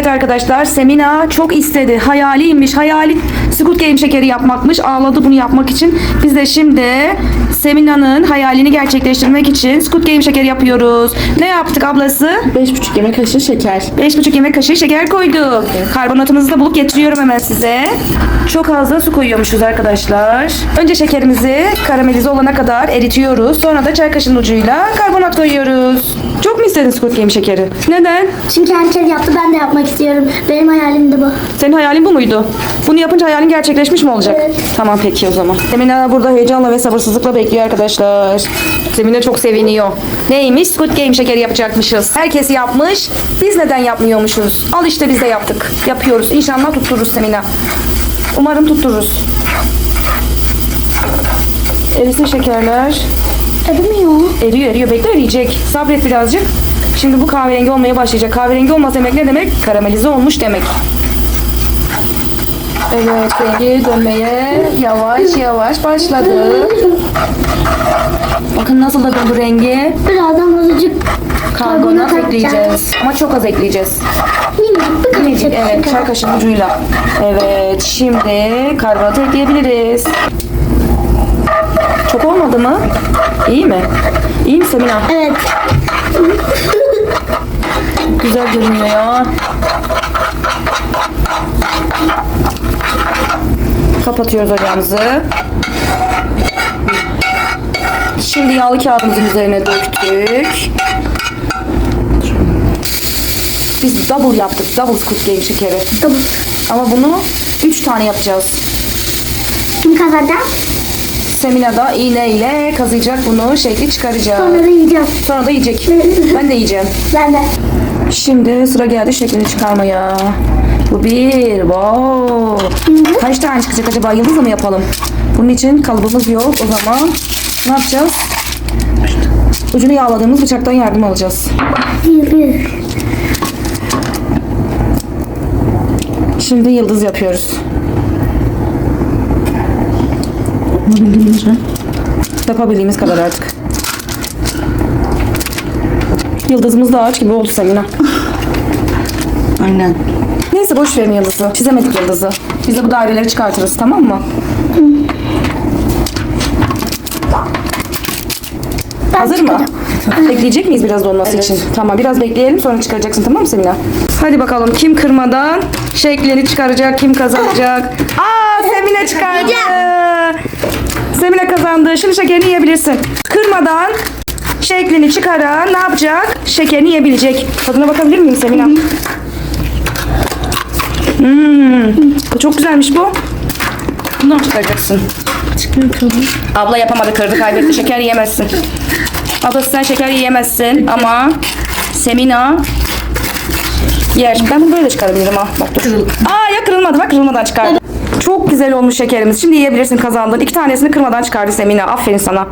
Evet arkadaşlar Semina çok istedi. Hayaliymiş. Hayali Squid Game şekeri yapmakmış. Ağladı bunu yapmak için. Biz de şimdi Semina'nın hayalini gerçekleştirmek için Squid Game şekeri yapıyoruz. Ne yaptık ablası? 5,5 yemek kaşığı şeker. 5,5 yemek kaşığı şeker koyduk. Karbonatımızı da bulup getiriyorum hemen size. Çok az da su koyuyormuşuz arkadaşlar. Önce şekerimizi karamelize olana kadar eritiyoruz. Sonra da çay kaşığının ucuyla karbonat koyuyoruz. Çok mu istedin Squid Game şekeri? Neden? Çünkü herkes yaptı ben de yapmak istiyorum. Benim hayalim de bu. Senin hayalin bu muydu? Bunu yapınca hayalin gerçekleşmiş mi olacak? Evet. Tamam peki o zaman. Semina burada heyecanla ve sabırsızlıkla bekliyor arkadaşlar. Semina çok seviniyor. Neymiş? Squid Game şekeri yapacakmışız. Herkes yapmış. Biz neden yapmıyormuşuz? Al işte biz de yaptık. Yapıyoruz. İnşallah tuttururuz Semina. Umarım tuttururuz. Erisin şekerler. Erimiyor. Eriyor eriyor. Bekle eriyecek. Sabret birazcık. Şimdi bu kahverengi olmaya başlayacak. Kahverengi olmaz demek ne demek? Karamelize olmuş demek. Evet rengi dönmeye yavaş yavaş başladı. Bakın nasıl da döndü rengi. Birazdan azıcık Karbonat ekleyeceğiz. Ama çok az ekleyeceğiz. Minicik bir Minicik, kaşık. evet çay kaşığı ucuyla. Evet şimdi karbonat ekleyebiliriz. Çok olmadı mı? İyi mi? İyi mi Semina? Evet. Güzel görünüyor ya. Kapatıyoruz ocağımızı. Şimdi yağlı kağıdımızın üzerine döktük. Biz double yaptık. Double game şekeri. Tamam. Ama bunu 3 tane yapacağız. Kim kazanacak? Semina da iğneyle kazıyacak bunu, şekli çıkaracak. Sonra da yiyeceğim. Sonra da yiyecek. Ben de yiyeceğim. Ben de. Şimdi sıra geldi şeklini çıkarmaya. Bu bir. Wow. Kaç tane çıkacak acaba? Yıldızla mı yapalım? Bunun için kalıbımız yok. O zaman ne yapacağız? Ucunu yağladığımız bıçaktan yardım alacağız. Bir. Şimdi yıldız yapıyoruz. Yapabildiğimiz kadar artık. Yıldızımız da ağaç gibi oldu Semina. Aynen. Neyse boş verin yıldızı. Çizemedik yıldızı. Biz de bu daireleri çıkartırız tamam mı? Hazır mı? Bekleyecek miyiz biraz donması için? Tamam biraz bekleyelim sonra çıkaracaksın tamam mı Semina? Hadi bakalım kim kırmadan şeklini çıkaracak kim kazanacak? Aa Semina çıkardı. Semina kazandı. Şimdi şekerini yiyebilirsin. Kırmadan şeklini çıkaran ne yapacak? Şekerini yiyebilecek. Tadına bakabilir miyim Semina? Hmm, çok güzelmiş bu. Bundan çıkaracaksın. Abla yapamadı kırdı kaybetti şeker yiyemezsin. Abla sen şeker yiyemezsin ama Semina yer. Ben bunu böyle çıkarabilirim ha. Bak dur. Aa ya kırılmadı bak kırılmadan çıkardı. Çok güzel olmuş şekerimiz. Şimdi yiyebilirsin kazandın. İki tanesini kırmadan çıkardı Semina. Aferin sana.